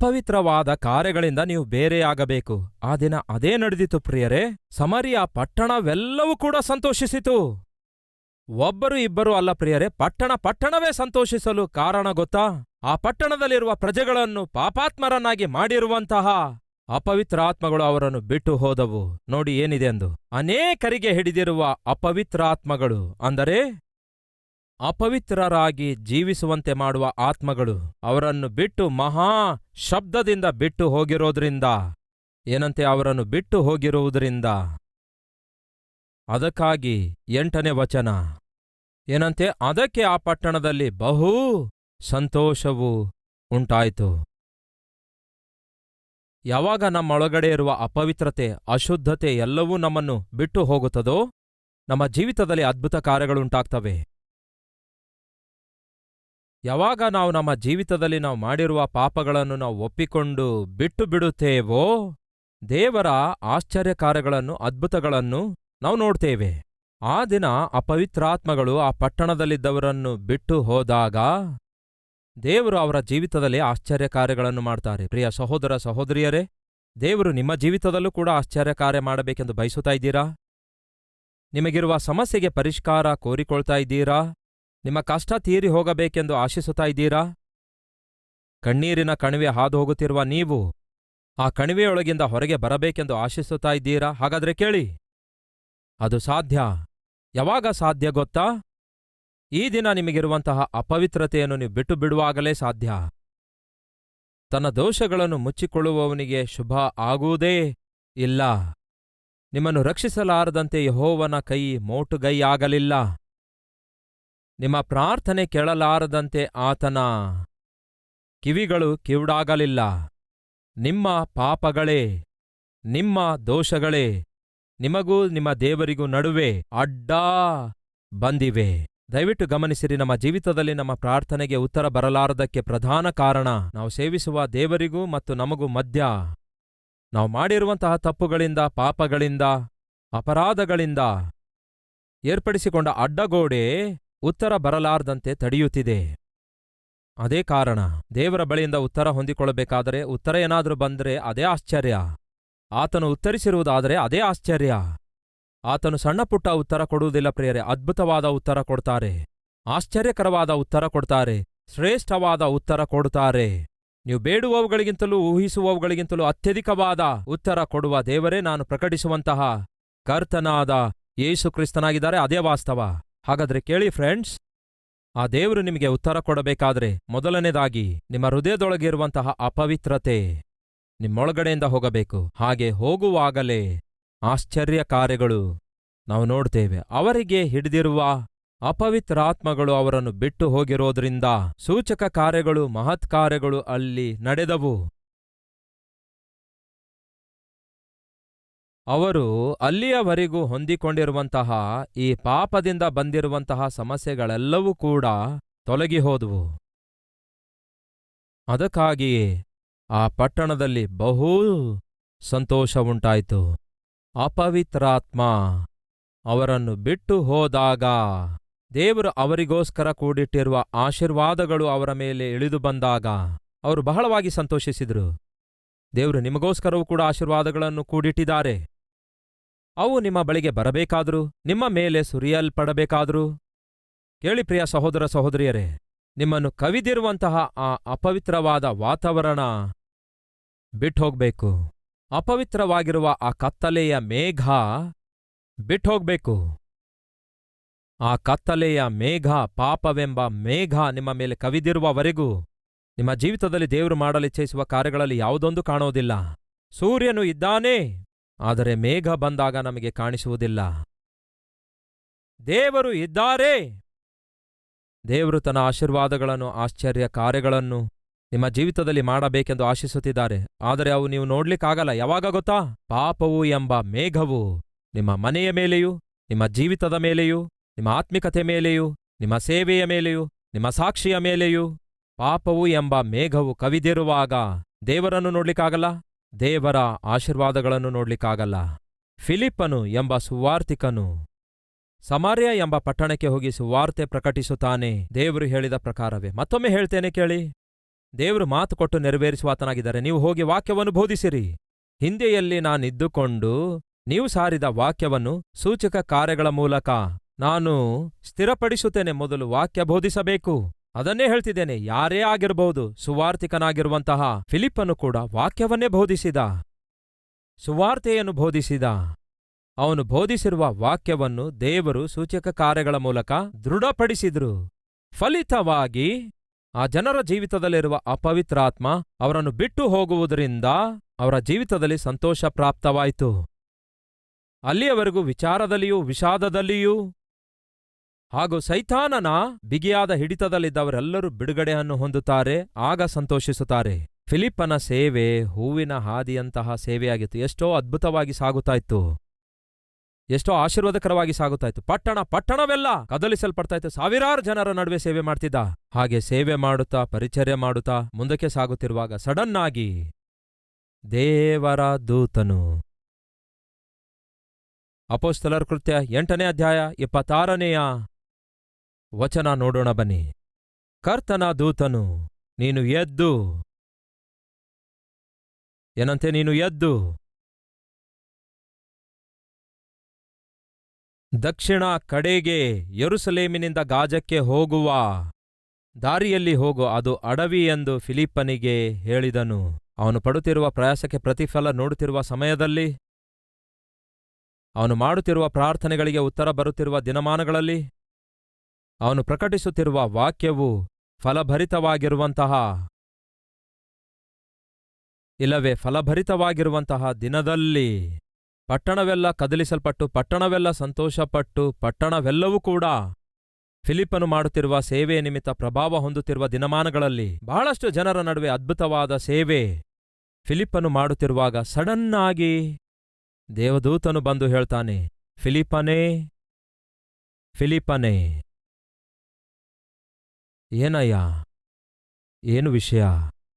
ಅಪವಿತ್ರವಾದ ಕಾರ್ಯಗಳಿಂದ ನೀವು ಬೇರೆಯಾಗಬೇಕು ಆ ದಿನ ಅದೇ ನಡೆದಿತು ಪ್ರಿಯರೇ. ಸಮರಿಯ ಪಟ್ಟಣವೆಲ್ಲವೂ ಕೂಡ ಸಂತೋಷಿಸಿತು. ಒಬ್ಬರು ಇಬ್ಬರು ಅಲ್ಲ ಪ್ರಿಯರೇ, ಪಟ್ಟಣ ಪಟ್ಟಣವೇ ಸಂತೋಷಿಸಲು ಕಾರಣ ಗೊತ್ತಾ? ಆ ಪಟ್ಟಣದಲ್ಲಿರುವ ಪ್ರಜೆಗಳನ್ನು ಪಾಪಾತ್ಮರನ್ನಾಗಿ ಮಾಡಿರುವಂತಹ ಅಪವಿತ್ರಾತ್ಮಗಳು ಅವರನ್ನು ಬಿಟ್ಟು ಹೋದವು. ನೋಡಿ ಏನಿದೆ ಎಂದು ಅನೇಕರಿಗೆ ಹಿಡಿದಿರುವ ಅಪವಿತ್ರಾತ್ಮಗಳು ಅಂದರೆ ಅಪವಿತ್ರರಾಗಿ ಜೀವಿಸುವಂತೆ ಮಾಡುವ ಆತ್ಮಗಳು ಅವರನ್ನು ಬಿಟ್ಟು ಮಹಾ ಶಬ್ದದಿಂದ ಬಿಟ್ಟು ಹೋಗಿರೋದ್ರಿಂದ. ಏನಂತೆ ಅವರನ್ನು ಬಿಟ್ಟು ಹೋಗಿರುವುದರಿಂದ? ಅದಕ್ಕಾಗಿ ಎಂಟನೇ ವಚನ. ಏನಂತೆ? ಅದಕ್ಕೆ ಆ ಪಟ್ಟಣದಲ್ಲಿ ಬಹು ಸಂತೋಷವು ಉಂಟಾಯಿತು. ಯಾವಾಗ ನಮ್ಮೊಳಗಡೆ ಇರುವ ಅಪವಿತ್ರತೆ, ಅಶುದ್ಧತೆ ಎಲ್ಲವೂ ನಮ್ಮನ್ನು ಬಿಟ್ಟು ಹೋಗುತ್ತದೋ, ನಮ್ಮ ಜೀವಿತದಲ್ಲಿ ಅದ್ಭುತ ಕಾರ್ಯಗಳುಂಟಾಗ್ತವೆ. ಯಾವಾಗ ನಾವು ನಮ್ಮ ಜೀವಿತದಲ್ಲಿ ನಾವು ಮಾಡಿರುವ ಪಾಪಗಳನ್ನು ನಾವು ಒಪ್ಪಿಕೊಂಡು ಬಿಟ್ಟು ಬಿಡುತ್ತೇವೋ, ದೇವರ ಆಶ್ಚರ್ಯ ಕಾರ್ಯಗಳನ್ನು ಅದ್ಭುತಗಳನ್ನು ನಾವು ನೋಡ್ತೇವೆ. ಆ ದಿನ ಅಪವಿತ್ರಾತ್ಮಗಳು ಆ ಪಟ್ಟಣದಲ್ಲಿದ್ದವರನ್ನು ಬಿಟ್ಟು ಹೋದಾಗ ದೇವರು ಅವರ ಜೀವಿತದಲ್ಲಿ ಆಶ್ಚರ್ಯ ಕಾರ್ಯಗಳನ್ನು ಮಾಡ್ತಾರೆ. ಪ್ರಿಯ ಸಹೋದರ ಸಹೋದರಿಯರೇ, ದೇವರು ನಿಮ್ಮ ಜೀವಿತದಲ್ಲೂ ಕೂಡ ಆಶ್ಚರ್ಯ ಕಾರ್ಯ ಮಾಡಬೇಕೆಂದು ಬಯಸುತ್ತಾ ಇದ್ದೀರಾ? ನಿಮಗಿರುವ ಸಮಸ್ಯೆಗೆ ಪರಿಷ್ಕಾರ ಕೋರಿಕೊಳ್ತಾ ಇದ್ದೀರಾ? ನಿಮ್ಮ ಕಷ್ಟ ತೀರಿ ಹೋಗಬೇಕೆಂದು ಆಶಿಸುತ್ತಾ ಇದ್ದೀರಾ? ಕಣ್ಣೀರಿನ ಕಣಿವೆ ಹಾದು ಹೋಗುತ್ತಿರುವ ನೀವು ಆ ಕಣಿವೆಯೊಳಗಿಂದ ಹೊರಗೆ ಬರಬೇಕೆಂದು ಆಶಿಸುತ್ತಾ ಇದ್ದೀರಾ? ಹಾಗಾದ್ರೆ ಕೇಳಿ. ಅದು ಸಾಧ್ಯ. ಯಾವಾಗ ಸಾಧ್ಯ ಗೊತ್ತಾ? ಈ ದಿನ ನಿಮಗಿರುವಂತಹ ಅಪವಿತ್ರತೆಯನ್ನು ನೀವು ಬಿಟ್ಟು ಬಿಡುವಾಗಲೇ ಸಾಧ್ಯ. ತನ್ನ ದೋಷಗಳನ್ನು ಮುಚ್ಚಿಕೊಳ್ಳುವವನಿಗೆ ಶುಭ ಆಗುವುದೇ ಇಲ್ಲ. ನಿಮ್ಮನ್ನು ರಕ್ಷಿಸಲಾರದಂತೆ ಯಹೋವನ ಕೈ ಮೋಟುಗೈಯಾಗಲಿಲ್ಲ. ನಿಮ್ಮ ಪ್ರಾರ್ಥನೆ ಕೇಳಲಾರದಂತೆ ಆತನ ಕಿವಿಗಳು ಕಿವುಡಾಗಲಿಲ್ಲ. ನಿಮ್ಮ ಪಾಪಗಳೇ, ನಿಮ್ಮ ದೋಷಗಳೇ, ನಿಮಗೂ ನಿಮ್ಮ ದೇವರಿಗೂ ನಡುವೆ ಅಡ್ಡಾ ಬಂದಿವೆ. ದಯವಿಟ್ಟು ಗಮನಿಸಿರಿ, ನಮ್ಮ ಜೀವಿತದಲ್ಲಿ ನಮ್ಮ ಪ್ರಾರ್ಥನೆಗೆ ಉತ್ತರ ಬರಲಾರದಕ್ಕೆ ಪ್ರಧಾನ ಕಾರಣ, ನಾವು ಸೇವಿಸುವ ದೇವರಿಗೂ ಮತ್ತು ನಮಗೂ ಮಧ್ಯ ನಾವು ಮಾಡಿರುವಂತಹ ತಪ್ಪುಗಳಿಂದ, ಪಾಪಗಳಿಂದ, ಅಪರಾಧಗಳಿಂದ ಏರ್ಪಡಿಸಿಕೊಂಡ ಅಡ್ಡಗೋಡೆ ಉತ್ತರ ಬರಲಾರ್ದಂತೆ ತಡೆಯುತ್ತಿದೆ. ಅದೇ ಕಾರಣ ದೇವರ ಬಳಿಯಿಂದ ಉತ್ತರ ಹೊಂದಿಕೊಳ್ಳಬೇಕಾದರೆ ಉತ್ತರ ಏನಾದರೂ ಬಂದ್ರೆ ಅದೇ ಆಶ್ಚರ್ಯ. ಆತನು ಉತ್ತರಿಸಿರುವುದಾದರೆ ಅದೇ ಆಶ್ಚರ್ಯ. ಆತನು ಸಣ್ಣಪುಟ್ಟ ಉತ್ತರ ಕೊಡುವುದಿಲ್ಲ ಪ್ರಿಯರೇ, ಅದ್ಭುತವಾದ ಉತ್ತರ ಕೊಡ್ತಾರೆ. ಆಶ್ಚರ್ಯಕರವಾದ ಉತ್ತರ ಕೊಡ್ತಾರೆ. ಶ್ರೇಷ್ಠವಾದ ಉತ್ತರ ಕೊಡುತ್ತಾರೆ. ನೀವು ಬೇಡುವವುಗಳಿಗಿಂತಲೂ ಊಹಿಸುವವುಗಳಿಗಿಂತಲೂ ಅತ್ಯಧಿಕವಾದ ಉತ್ತರ ಕೊಡುವ ದೇವರೇ ನಾನು ಪ್ರಕಟಿಸುವಂತಹ ಕರ್ತನಾದ ಯೇಸು ಕ್ರಿಸ್ತನಾಗಿದ್ದಾರೆ, ಅದೇ ವಾಸ್ತವ. ಹಾಗಾದ್ರೆ ಕೇಳಿ ಫ್ರೆಂಡ್ಸ್ ಆ ದೇವರು ನಿಮಗೆ ಉತ್ತರ ಕೊಡಬೇಕಾದ್ರೆ ಮೊದಲನೇದಾಗಿ ನಿಮ್ಮ ಹೃದಯದೊಳಗಿರುವಂತಹ ಅಪವಿತ್ರತೆ ನಿಮ್ಮೊಳಗಡೆಯಿಂದ ಹೋಗಬೇಕು. ಹಾಗೆ ಹೋಗುವಾಗಲೇ ಆಶ್ಚರ್ಯ ಕಾರ್ಯಗಳು ನಾವು ನೋಡ್ತೇವೆ. ಅವರಿಗೆ ಹಿಡಿದಿರುವ ಅಪವಿತ್ರಾತ್ಮಗಳು ಅವರನ್ನು ಬಿಟ್ಟು ಹೋಗಿರೋದ್ರಿಂದ ಸೂಚಕ ಕಾರ್ಯಗಳು, ಮಹತ್ಕಾರ್ಯಗಳು ಅಲ್ಲಿ ನಡೆದವು. ಅವರು ಅಲ್ಲಿಯವರೆಗೂ ಹೊಂದಿಕೊಂಡಿರುವಂತಹ ಈ ಪಾಪದಿಂದ ಬಂದಿರುವಂತಹ ಸಮಸ್ಯೆಗಳೆಲ್ಲವೂ ಕೂಡ ತೊಲಗಿ ಹೋದವು ಅದಕ್ಕಾಗಿಯೇ ಆ ಪಟ್ಟಣದಲ್ಲಿ ಬಹು ಸಂತೋಷ ಉಂಟಾಯಿತು ಅಪವಿತ್ರಾತ್ಮ ಅವರನ್ನು ಬಿಟ್ಟು ಹೋದಾಗ ದೇವರು ಅವರಿಗೋಸ್ಕರ ಕೂಡಿಟ್ಟಿರುವ ಆಶೀರ್ವಾದಗಳು ಅವರ ಮೇಲೆ ಇಳಿದು ಬಂದಾಗ ಅವರು ಬಹಳವಾಗಿ ಸಂತೋಷಿಸಿದರು. ದೇವರು ನಿಮಗೋಸ್ಕರವೂ ಕೂಡ ಆಶೀರ್ವಾದಗಳನ್ನು ಕೂಡಿಟ್ಟಿದ್ದಾರೆ. ಅವು ನಿಮ್ಮ ಬಳಿಗೆ ಬರಬೇಕಾದರೂ, ನಿಮ್ಮ ಮೇಲೆ ಸುರಿಯಲ್ಪಡಬೇಕಾದರೂ. ಕೇಳಿ ಪ್ರಿಯ ಸಹೋದರ ಸಹೋದರಿಯರೇ, ನಿಮ್ಮನ್ನು ಕವಿದಿರುವಂತಹ ಆ ಅಪವಿತ್ರವಾದ ವಾತಾವರಣ ಬಿಟ್ಟೋಗ್ಬೇಕು. ಅಪವಿತ್ರವಾಗಿರುವ ಆ ಕತ್ತಲೆಯ ಮೇಘ ಬಿಟ್ಟೋಗ್ಬೇಕು. ಆ ಕತ್ತಲೆಯ ಮೇಘ, ಪಾಪವೆಂಬ ಮೇಘ ನಿಮ್ಮ ಮೇಲೆ ಕವಿದಿರುವವರೆಗೂ ನಿಮ್ಮ ಜೀವಿತದಲ್ಲಿ ದೇವರು ಮಾಡಲಿಚ್ಛಿಸುವ ಕಾರ್ಯಗಳಲ್ಲಿ ಯಾವುದೊಂದು ಕಾಣುವುದಿಲ್ಲ. ಸೂರ್ಯನು ಇದ್ದಾನೆ, ಆದರೆ ಮೇಘ ಬಂದಾಗ ನಮಗೆ ಕಾಣಿಸುವುದಿಲ್ಲ. ದೇವರು ಇದ್ದಾರೆ. ದೇವರು ತನ್ನ ಆಶೀರ್ವಾದಗಳನ್ನು, ಆಶ್ಚರ್ಯ ಕಾರ್ಯಗಳನ್ನು ನಿಮ್ಮ ಜೀವಿತದಲ್ಲಿ ಮಾಡಬೇಕೆಂದು ಆಶಿಸುತ್ತಿದ್ದಾರೆ. ಆದರೆ ಅವು ನೀವು ನೋಡ್ಲಿಕ್ಕಾಗಲ್ಲ. ಯಾವಾಗ ಗೊತ್ತಾ? ಪಾಪವು ಎಂಬ ಮೇಘವು ನಿಮ್ಮ ಮನೆಯ ಮೇಲೆಯೂ, ನಿಮ್ಮ ಜೀವಿತದ ಮೇಲೆಯೂ, ನಿಮ್ಮ ಆತ್ಮಿಕತೆ ಮೇಲೆಯೂ, ನಿಮ್ಮ ಸೇವೆಯ ಮೇಲೆಯೂ, ನಿಮ್ಮ ಸಾಕ್ಷಿಯ ಮೇಲೆಯೂ ಪಾಪವು ಎಂಬ ಮೇಘವು ಕವಿದಿರುವಾಗ ದೇವರನ್ನು ನೋಡ್ಲಿಕ್ಕಾಗಲ್ಲ, ದೇವರ ಆಶೀರ್ವಾದಗಳನ್ನು ನೋಡ್ಲಿಕ್ಕಾಗಲ್ಲ. ಫಿಲಿಪ್ಪನು ಎಂಬ ಸುವಾರ್ತಿಕನು ಸಮಾರ್ಯ ಎಂಬ ಪಟ್ಟಣಕ್ಕೆ ಹೋಗಿ ಸುವಾರ್ತೆ ಪ್ರಕಟಿಸುತ್ತಾನೆ. ದೇವರು ಹೇಳಿದ ಪ್ರಕಾರವೇ. ಮತ್ತೊಮ್ಮೆ ಹೇಳ್ತೇನೆ ಕೇಳಿ, ದೇವರು ಮಾತು ಕೊಟ್ಟು ನೆರವೇರಿಸುವಾತನಾಗಿದ್ದಾರೆ ನೀವು ಹೋಗಿ ವಾಕ್ಯವನ್ನು ಬೋಧಿಸಿರಿ. ಹಿಂದೆಯಲ್ಲಿ ನಾನಿದ್ದುಕೊಂಡು ನೀವು ಸಾರಿದ ವಾಕ್ಯವನ್ನು ಸೂಚಕ ಕಾರ್ಯಗಳ ಮೂಲಕ ನಾನು ಸ್ಥಿರಪಡಿಸುತ್ತೇನೆ. ಮೊದಲು ವಾಕ್ಯ ಬೋಧಿಸಬೇಕು. ಅದನ್ನೇ ಹೇಳ್ತಿದ್ದೇನೆ, ಯಾರೇ ಆಗಿರಬಹುದು ಸುವಾರ್ತಿಕನಾಗಿರುವಂತಹ ಫಿಲಿಪ್ಪನ್ನು ಕೂಡ ವಾಕ್ಯವನ್ನೇ ಬೋಧಿಸಿದ. ಸುವಾರ್ತೆಯನ್ನು ಬೋಧಿಸಿದ. ಅವನು ಬೋಧಿಸಿರುವ ವಾಕ್ಯವನ್ನು ದೇವರು ಸೂಚಕ ಕಾರ್ಯಗಳ ಮೂಲಕ ದೃಢಪಡಿಸಿದ್ರು. ಫಲಿತವಾಗಿ ಆ ಜನರ ಜೀವಿತದಲ್ಲಿರುವ ಅಪವಿತ್ರಾತ್ಮ ಅವರನ್ನು ಬಿಟ್ಟು ಹೋಗುವುದರಿಂದ ಅವರ ಜೀವಿತದಲ್ಲಿ ಸಂತೋಷ ಪ್ರಾಪ್ತವಾಯಿತು. ಅಲ್ಲಿಯವರೆಗೂ ವಿಚಾರದಲ್ಲಿಯೂ ವಿಷಾದದಲ್ಲಿಯೂ ಹಾಗೂ ಸೈತಾನನ ಬಿಗಿಯಾದ ಹಿಡಿತದಲ್ಲಿದ್ದವರೆಲ್ಲರೂ ಬಿಡುಗಡೆಯನ್ನು ಹೊಂದುತ್ತಾರೆ, ಆಗ ಸಂತೋಷಿಸುತ್ತಾರೆ. ಫಿಲಿಪ್ಪನ ಸೇವೆ ಹೂವಿನ ಹಾದಿಯಂತಹ ಸೇವೆಯಾಗಿತ್ತು. ಎಷ್ಟೋ ಅದ್ಭುತವಾಗಿ ಸಾಗುತ್ತಾ ಇತ್ತು. ಎಷ್ಟೋ ಆಶೀರ್ವಾದಕರವಾಗಿ ಸಾಗುತ್ತಾ ಇತ್ತು. ಪಟ್ಟಣ, ಪಟ್ಟಣವೆಲ್ಲ ಕದಲಿಸಲ್ಪಡ್ತಾ ಇತ್ತು. ಸಾವಿರಾರು ಜನರ ನಡುವೆ ಸೇವೆ ಮಾಡ್ತಿದ್ದ. ಹಾಗೆ ಸೇವೆ ಮಾಡುತ್ತಾ, ಪರಿಚರ್ಯ ಮಾಡುತ್ತಾ ಮುಂದಕ್ಕೆ ಸಾಗುತ್ತಿರುವಾಗ ಸಡನ್ ಆಗಿ ದೇವರ ದೂತನು ಅಪೋಸ್ತಲರ ಕೃತ್ಯ ಎಂಟನೇ ಅಧ್ಯಾಯ ಇಪ್ಪತ್ತಾರನೆಯ ವಚನ ನೋಡೋಣ ಬನ್ನಿ. ಕರ್ತನ ದೂತನು, ನೀನು ಎದ್ದು. ಏನಂತೆ, ನೀನು ಎದ್ದು. ದಕ್ಷಿಣ ಕಡೆಗೆ ಯರುಸಲೇಮಿನಿಂದ ಗಾಜಕ್ಕೆ ಹೋಗುವ ದಾರಿಯಲ್ಲಿ ಹೋಗು, ಅದು ಅಡವಿ ಎಂದು ಫಿಲಿಪ್ಪನಿಗೆ ಹೇಳಿದನು. ಅವನು ಪಡುತ್ತಿರುವ ಪ್ರಯಾಸಕ್ಕೆ ಪ್ರತಿಫಲ ನೋಡುತ್ತಿರುವ ಸಮಯದಲ್ಲಿ, ಅವನು ಮಾಡುತ್ತಿರುವ ಪ್ರಾರ್ಥನೆಗಳಿಗೆ ಉತ್ತರ ಬರುತ್ತಿರುವ ದಿನಮಾನಗಳಲ್ಲಿ ಅವನು ಪ್ರಕಟಿಸುತ್ತಿರುವ ವಾಕ್ಯವು ಫಲಭರಿತವಾಗಿರುವಂತಹ ಇಲ್ಲವೇ, ಫಲಭರಿತವಾಗಿರುವಂತಹ ದಿನದಲ್ಲಿ ಪಟ್ಟಣವೆಲ್ಲ ಕದಲಿಸಲ್ಪಟ್ಟು, ಪಟ್ಟಣವೆಲ್ಲ ಸಂತೋಷಪಟ್ಟು, ಪಟ್ಟಣವೆಲ್ಲವೂ ಕೂಡ ಫಿಲಿಪ್ಪನು ಮಾಡುತ್ತಿರುವ ಸೇವೆಯ ನಿಮಿತ್ತ ಪ್ರಭಾವ ಹೊಂದುತ್ತಿರುವ ದಿನಮಾನಗಳಲ್ಲಿ ಬಹಳಷ್ಟು ಜನರ ನಡುವೆ ಅದ್ಭುತವಾದ ಸೇವೆ ಫಿಲಿಪ್ಪನು ಮಾಡುತ್ತಿರುವಾಗ ಸಡನ್ನಾಗಿ ದೇವದೂತನು ಬಂದು ಹೇಳ್ತಾನೆ ಫಿಲಿಪನೇ ಫಿಲಿಪ್ಪನೇ. ಏನಯ್ಯ? ಏನು ವಿಷಯ?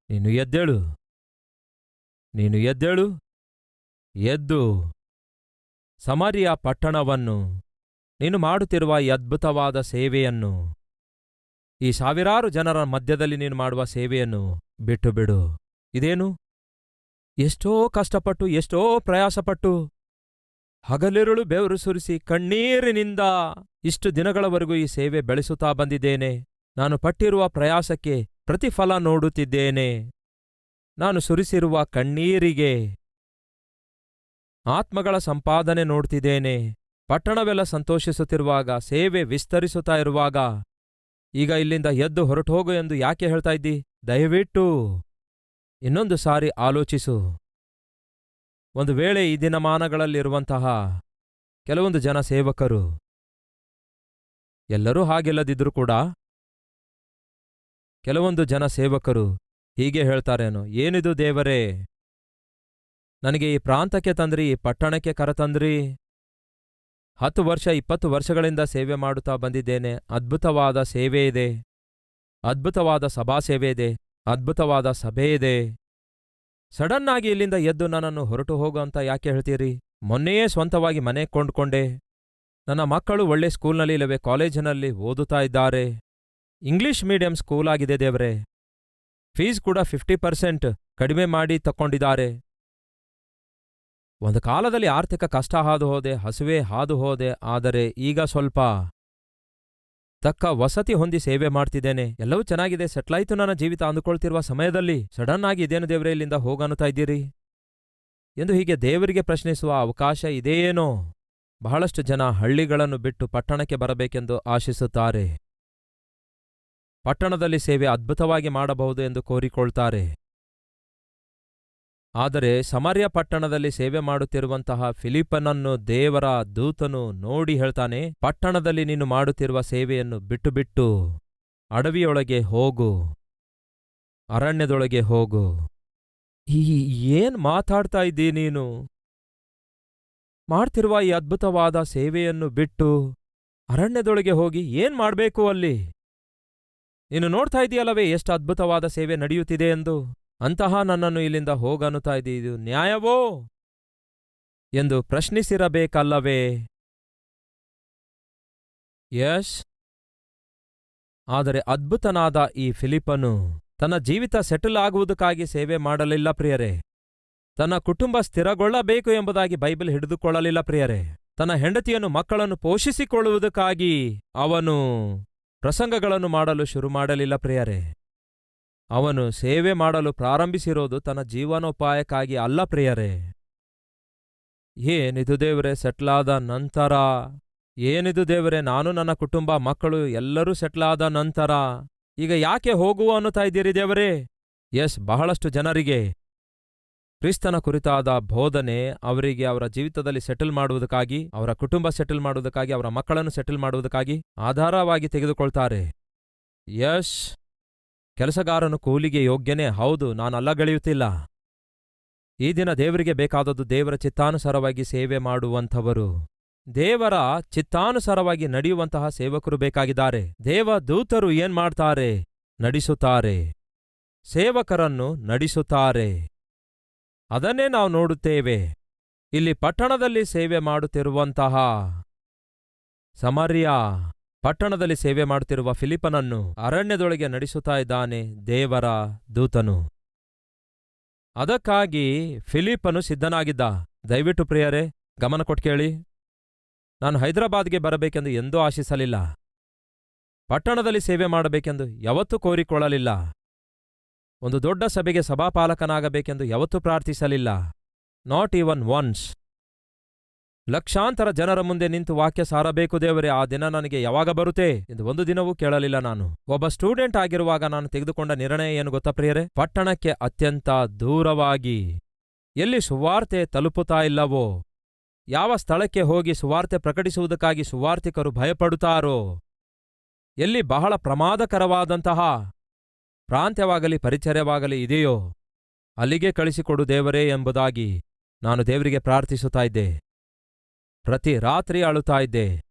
ನೀನು ಎದ್ದೇಳು. ನೀನು ಎದ್ದೇಳು? ಎದ್ದು. ಸಮರಿಯ ಪಟ್ಟಣವನ್ನು, ನೀನು ಮಾಡುತ್ತಿರುವ ಈ ಅದ್ಭುತವಾದ ಸೇವೆಯನ್ನು, ಈ ಸಾವಿರಾರು ಜನರ ಮಧ್ಯದಲ್ಲಿ ನೀನು ಮಾಡುವ ಸೇವೆಯನ್ನು ಬಿಟ್ಟು ಬಿಡು ಇದೇನು? ಎಷ್ಟೋ ಕಷ್ಟಪಟ್ಟು, ಎಷ್ಟೋ ಪ್ರಯಾಸಪಟ್ಟು, ಹಗಲಿರುಳು ಬೆವರು ಸುರಿಸಿ ಕಣ್ಣೀರಿನಿಂದ ಇಷ್ಟು ದಿನಗಳವರೆಗೂ ಈ ಸೇವೆ ಬೆಳೆಸುತ್ತಾ ಬಂದಿದ್ದೇನೆ. ನಾನು ಪಟ್ಟಿರುವ ಪ್ರಯಾಸಕ್ಕೆ ಪ್ರತಿಫಲ ನೋಡುತ್ತಿದ್ದೇನೆ. ನಾನು ಸುರಿಸಿರುವ ಕಣ್ಣೀರಿಗೆ ಆತ್ಮಗಳ ಸಂಪಾದನೆ ನೋಡ್ತಿದ್ದೇನೆ ಪಟ್ಟಣವೆಲ್ಲ ಸಂತೋಷಿಸುತ್ತಿರುವಾಗ, ಸೇವೆ ವಿಸ್ತರಿಸುತ್ತಾ ಇರುವಾಗ, ಈಗ ಇಲ್ಲಿಂದ ಎದ್ದು ಹೊರಟು ಎಂದು ಯಾಕೆ ಹೇಳ್ತಾ ಇದ್ದಿ? ದಯವಿಟ್ಟು ಇನ್ನೊಂದು ಸಾರಿ ಆಲೋಚಿಸು. ಒಂದು ವೇಳೆ ಈ ದಿನಮಾನಗಳಲ್ಲಿರುವಂತಹ ಕೆಲವೊಂದು ಜನ ಸೇವಕರು ಎಲ್ಲರೂ ಹಾಗಿಲ್ಲದಿದ್ರೂ ಕೂಡ ಕೆಲವೊಂದು ಜನ ಸೇವಕರು ಹೀಗೆ ಹೇಳ್ತಾರೇನು, ಏನಿದು ದೇವರೇ? ನನಗೆ ಈ ಪ್ರಾಂತಕ್ಕೆ ತಂದ್ರಿ, ಈ ಪಟ್ಟಣಕ್ಕೆ ಕರತಂದ್ರಿ. ಹತ್ತು ವರ್ಷ, ಇಪ್ಪತ್ತು ವರ್ಷಗಳಿಂದ ಸೇವೆ ಮಾಡುತ್ತಾ ಬಂದಿದ್ದೇನೆ. ಅದ್ಭುತವಾದ ಸೇವೆ ಇದೆ. ಅದ್ಭುತವಾದ ಸಭಾ ಸೇವೆ ಇದೆ. ಅದ್ಭುತವಾದ ಸಭೆ ಇದೆ. ಸಡನ್ನಾಗಿ ಇಲ್ಲಿಂದ ಎದ್ದು ನನ್ನನ್ನು ಹೊರಟು ಹೋಗು ಅಂತ ಯಾಕೆ ಹೇಳ್ತೀರಿ? ಮೊನ್ನೆಯೇ ಸ್ವಂತವಾಗಿ ಮನೆ ಕೊಂಡ್ಕೊಂಡೆ. ನನ್ನ ಮಕ್ಕಳು ಒಳ್ಳೆ ಸ್ಕೂಲ್ನಲ್ಲಿ ಇಲ್ಲವೇ, ಕಾಲೇಜಿನಲ್ಲಿ ಓದುತ್ತಾ ಇದ್ದಾರೆ. ಇಂಗ್ಲಿಷ್ ಮೀಡಿಯಂ ಸ್ಕೂಲ್ ಆಗಿದೆ ದೇವರೇ. ಫೀಸ್ ಕೂಡ ಫಿಫ್ಟಿ ಪರ್ಸೆಂಟ್ ಕಡಿಮೆ ಮಾಡಿ ತಕ್ಕೊಂಡಿದ್ದಾರೆ. ಒಂದು ಕಾಲದಲ್ಲಿ ಆರ್ಥಿಕ ಕಷ್ಟ ಹಾದು ಹೋದೆ, ಹಸುವೆ ಹಾದು ಹೋದೆ, ಆದರೆ ಈಗ ಸ್ವಲ್ಪ ತಕ್ಕ ವಸತಿ ಹೊಂದಿ ಸೇವೆ ಮಾಡ್ತಿದ್ದೇನೆ. ಎಲ್ಲವೂ ಚೆನ್ನಾಗಿದೆ. ಸೆಟ್ಲಾಯ್ತು ನನ್ನ ಜೀವಿತ ಅಂದುಕೊಳ್ತಿರುವ ಸಮಯದಲ್ಲಿ. ಸಡನ್ ಆಗಿ ಇದೇನು ದೇವರೇ ಇಲ್ಲಿಂದ ಹೋಗನ್ನುತ್ತಾ ಇದ್ದೀರಿ? ಎಂದು ಹೀಗೆ ದೇವರಿಗೆ ಪ್ರಶ್ನಿಸುವ ಅವಕಾಶ ಇದೆಯೇನೋ ಬಹಳಷ್ಟು ಜನ ಹಳ್ಳಿಗಳನ್ನು ಬಿಟ್ಟು ಪಟ್ಟಣಕ್ಕೆ ಬರಬೇಕೆಂದು ಆಶಿಸುತ್ತಾರೆ. ಪಟ್ಟಣದಲ್ಲಿ ಸೇವೆ ಅದ್ಭುತವಾಗಿ ಮಾಡಬಹುದು ಎಂದು ಕೋರಿಕೊಳ್ತಾರೆ. ಆದರೆ ಸಮರ್ಯ ಪಟ್ಟಣದಲ್ಲಿ ಸೇವೆ ಮಾಡುತ್ತಿರುವಂತಹ ಫಿಲಿಪ್ಪನನ್ನು ದೇವರ ದೂತನು ನೋಡಿ ಹೇಳ್ತಾನೆ, ಪಟ್ಟಣದಲ್ಲಿ ನೀನು ಮಾಡುತ್ತಿರುವ ಸೇವೆಯನ್ನು ಬಿಟ್ಟು ಬಿಟ್ಟು ಅಡವಿಯೊಳಗೆ ಹೋಗು, ಅರಣ್ಯದೊಳಗೆ ಹೋಗು. ಈ ಏನ್ ಮಾತಾಡ್ತಾ ಇದ್ದೀ ನೀನು? ಮಾಡ್ತಿರುವ ಈ ಅದ್ಭುತವಾದ ಸೇವೆಯನ್ನು ಬಿಟ್ಟು ಅರಣ್ಯದೊಳಗೆ ಹೋಗಿ ಏನ್ ಮಾಡ್ಬೇಕು ಅಲ್ಲಿ? ನೀನು ನೋಡ್ತಾ ಇದೆಯಲ್ಲವೇ ಎಷ್ಟು ಅದ್ಭುತವಾದ ಸೇವೆ ನಡೆಯುತ್ತಿದೆ ಎಂದು? ಅಂತಹ ನನ್ನನ್ನು ಇಲ್ಲಿಂದ ಹೋಗನ್ನುತ್ತಾ ಇದೆ ನ್ಯಾಯವೋ? ಎಂದು ಪ್ರಶ್ನಿಸಿರಬೇಕಲ್ಲವೇ? ಯಶ್. ಆದರೆ ಅದ್ಭುತನಾದ ಈ ಫಿಲಿಪನು ತನ್ನ ಜೀವಿತ ಸೆಟಲ್ ಆಗುವುದಕ್ಕಾಗಿ ಸೇವೆ ಮಾಡಲಿಲ್ಲ ಪ್ರಿಯರೇ. ತನ್ನ ಕುಟುಂಬ ಸ್ಥಿರಗೊಳ್ಳಬೇಕು ಎಂಬುದಾಗಿ ಬೈಬಲ್ ಹಿಡಿದುಕೊಳ್ಳಲಿಲ್ಲ ಪ್ರಿಯರೇ. ತನ್ನ ಹೆಂಡತಿಯನ್ನು ಮಕ್ಕಳನ್ನು ಪೋಷಿಸಿಕೊಳ್ಳುವುದಕ್ಕಾಗಿ ಅವನು ಪ್ರಸಂಗಗಳನ್ನು ಮಾಡಲು ಶುರು ಮಾಡಲಿಲ್ಲ ಪ್ರಿಯರೇ. ಅವನು ಸೇವೆ ಮಾಡಲು ಪ್ರಾರಂಭಿಸಿರೋದು ತನ್ನ ಜೀವನೋಪಾಯಕ್ಕಾಗಿ ಅಲ್ಲ ಪ್ರಿಯರೇ. ಏನಿದು ದೇವರೇ, ಸೆಟ್ಲಾದ ನಂತರ? ಏನಿದು ದೇವರೇ, ನಾನು ನನ್ನ ಕುಟುಂಬ, ಮಕ್ಕಳು ಎಲ್ಲರೂ ಸೆಟ್ಲಾದ ನಂತರ? ಈಗ ಯಾಕೆ ಹೋಗುವ ಅನ್ನುತ್ತಾ ಇದ್ದೀರಿ ದೇವರೇ? ಎಸ್, ಬಹಳಷ್ಟು ಜನರಿಗೆ. ಕ್ರಿಸ್ತನ ಕುರಿತಾದ ಬೋಧನೆ ಅವರಿಗೆ ಅವರ ಜೀವಿತದಲ್ಲಿ ಸೆಟಲ್ ಮಾಡುವುದಕ್ಕಾಗಿ, ಅವರ ಕುಟುಂಬ ಸೆಟಲ್ ಮಾಡುವುದಕ್ಕಾಗಿ, ಅವರ ಮಕ್ಕಳನ್ನು ಸೆಟಲ್ ಮಾಡುವುದಕ್ಕಾಗಿ ಆಧಾರವಾಗಿ ತೆಗೆದುಕೊಳ್ತಾರೆ. ಯಶ್, ಕೆಲಸಗಾರನು ಕೂಲಿಗೆ ಯೋಗ್ಯನೇ, ಹೌದು ನಾನು ಅಲ್ಲಗಳೆಯುತ್ತಿಲ್ಲ ಈ ದಿನ ದೇವರಿಗೆ ಬೇಕಾದದ್ದು ದೇವರ ಚಿತ್ತಾನುಸಾರವಾಗಿ ಸೇವೆ ಮಾಡುವಂಥವರು. ದೇವರ ಚಿತ್ತಾನುಸಾರವಾಗಿ ನಡೆಯುವಂತಹ ಸೇವಕರು ಬೇಕಾಗಿದ್ದಾರೆ. ದೇವ ದೂತರು ಏನ್ಮಾಡ್ತಾರೆ? ನಡೆಸುತ್ತಾರೆ. ಸೇವಕರನ್ನು ನಡೆಸುತ್ತಾರೆ. ಅದನ್ನೇ ನಾವು ನೋಡುತ್ತೇವೆ. ಇಲ್ಲಿ ಪಟ್ಟಣದಲ್ಲಿ ಸೇವೆ ಮಾಡುತ್ತಿರುವಂತಹ ಸಮರ್ಯ ಪಟ್ಟಣದಲ್ಲಿ ಸೇವೆ ಮಾಡುತ್ತಿರುವ ಫಿಲಿಪನನ್ನು ಅರಣ್ಯದೊಳಗೆ ನಡೆಸುತ್ತಾ ಇದ್ದಾನೆ ದೇವರ ದೂತನು. ಅದಕ್ಕಾಗಿ ಫಿಲಿಪನು ಸಿದ್ಧನಾಗಿದ್ದ. ದಯವಿಟ್ಟು ಪ್ರಿಯರೇ, ಗಮನ ಕೊಟ್ಟು ಕೇಳಿ. ನಾನು ಹೈದರಾಬಾದ್ಗೆ ಬರಬೇಕೆಂದು ಎಂದೂ ಆಶಿಸಲಿಲ್ಲ. ಪಟ್ಟಣದಲ್ಲಿ ಸೇವೆ ಮಾಡಬೇಕೆಂದು ಯಾವತ್ತೂ ಕೋರಿಕೊಳ್ಳಲಿಲ್ಲ. ಒಂದು ದೊಡ್ಡ ಸಭೆಗೆ ಸಭಾಪಾಲಕನಾಗಬೇಕೆಂದು ಯಾವತ್ತೂ ಪ್ರಾರ್ಥಿಸಲಿಲ್ಲ. ನಾಟ್ ಈವನ್ ಒನ್ಸ್ ಲಕ್ಷಾಂತರ ಜನರ ಮುಂದೆ ನಿಂತು ವಾಕ್ಯ ಸಾರಬೇಕು ದೇವರೇ, ಆ ದಿನ ನನಗೆ ಯಾವಾಗ ಬರುತ್ತೆ ಎಂದು ಒಂದು ದಿನವೂ ಕೇಳಲಿಲ್ಲ ನಾನು. ಒಬ್ಬ ಸ್ಟೂಡೆಂಟ್ ಆಗಿರುವಾಗ ನಾನು ತೆಗೆದುಕೊಂಡ ನಿರ್ಣಯ ಏನು ಗೊತ್ತಾ ಪ್ರಿಯರೇ? ಪಟ್ಟಣಕ್ಕೆ ಅತ್ಯಂತ ದೂರವಾಗಿ. ಎಲ್ಲಿ ಸುವಾರ್ತೆ ತಲುಪುತ್ತಾ ಇಲ್ಲವೋ? ಯಾವ ಸ್ಥಳಕ್ಕೆ ಹೋಗಿ ಸುವಾರ್ತೆ ಪ್ರಕಟಿಸುವುದಕ್ಕಾಗಿ ಸುವಾರ್ತಿಕರು ಭಯಪಡುತ್ತಾರೋ? ಎಲ್ಲಿ ಬಹಳ ಪ್ರಮಾದಕರವಾದಂತಹ ಪ್ರಾಂತ್ಯವಾಗಲಿ ಪರಿಚರ್ಯವಾಗಲಿ ಇದೆಯೋ? ಅಲ್ಲಿಗೆ ಕಳಿಸಿಕೊಡು ದೇವರೇ ಎಂಬುದಾಗಿ ನಾನು ದೇವರಿಗೆ ಪ್ರಾರ್ಥಿಸುತ್ತಾ ಇದ್ದೆ. ಪ್ರತಿ ರಾತ್ರಿ ಅಳುತ್ತಾ ಇದ್ದೆ.